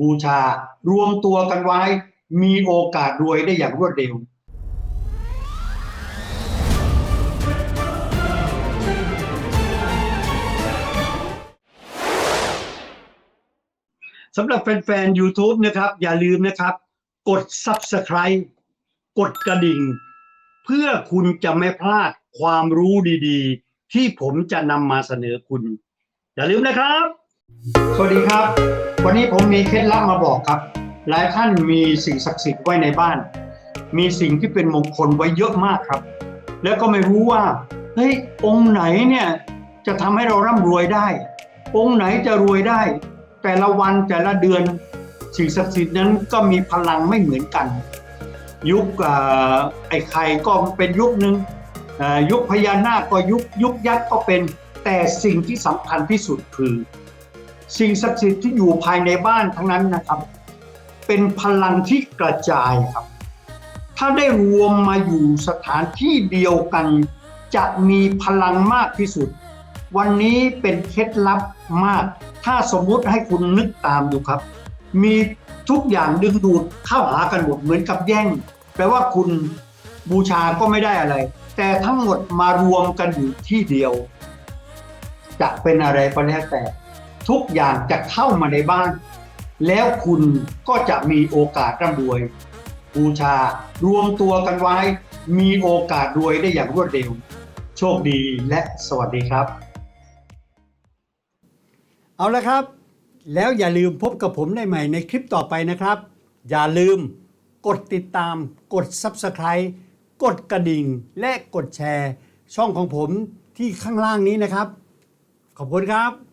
บูชารวมตัวกันไว้ มีโอกาสรวยได้อย่างรวดเร็วสำหรับแฟนๆ YouTube นะครับ อย่าลืมนะครับ กด Subscribe กดกระดิ่ง เพื่อคุณจะไม่พลาดความรู้ดีๆ ที่ผมจะนำมาเสนอคุณ อย่าลืมนะครับ สวัสดีครับ วันนี้ผมมีเคล็ดลับมาบอกครับ หลายท่านมีสิ่งศักดิ์สิทธิ์ไว้ในบ้าน มีสิ่งที่เป็นมงคลไว้เยอะมากครับ แล้วก็ไม่รู้ว่าเฮ้ยองค์ไหนเนี่ยจะทำให้เราร่ำรวยได้ องค์ไหนจะรวยได้ แต่ละวันแต่ละเดือนสิ่งศักดิ์สิทธิ์นั้นก็มีพลังไม่เหมือนกัน ยุคไอ้ไข่ก็เป็นยุคหนึ่งยุคพญานาคก็ยุคยุคยักษ์ก็เป็นแต่สิ่งที่สำคัญที่สุดคือ สิ่งศักดิ์สิทธิ์ที่อยู่ภายในบ้านทั้งนั้นนะครับ เป็นพลังที่กระจายครับ ถ้าได้รวมมาอยู่สถานที่เดียวกัน จะมีพลังมากที่สุด วันนี้เป็นเคล็ดลับมาก ถ้าสมมุติให้คุณนึกตามดูครับ มีทุกอย่างดึงดูดเข้าหากันหมดเหมือนกับแย่ง แปลว่าคุณบูชาก็ไม่ได้อะไร แต่ทั้งหมดมารวมกันอยู่ที่เดียว จะเป็นอะไรก็แล้วแต่ ทุกอย่างจะเข้ามาในบ้าน แล้วคุณก็จะมีโอกาสร่ำรวย บูชารวมตัวกันไว้ มีโอกาสรวยได้อย่างรวดเร็ว โชคดีและสวัสดีครับ เอาละครับ แล้วอย่าลืมพบกับผมได้ใหม่ในคลิปต่อไปนะครับ อย่าลืมกดติดตาม กด Subscribe กดกระดิ่งและกดแชร์ ช่องของผมที่ข้างล่างนี้นะครับ ขอบคุณครับ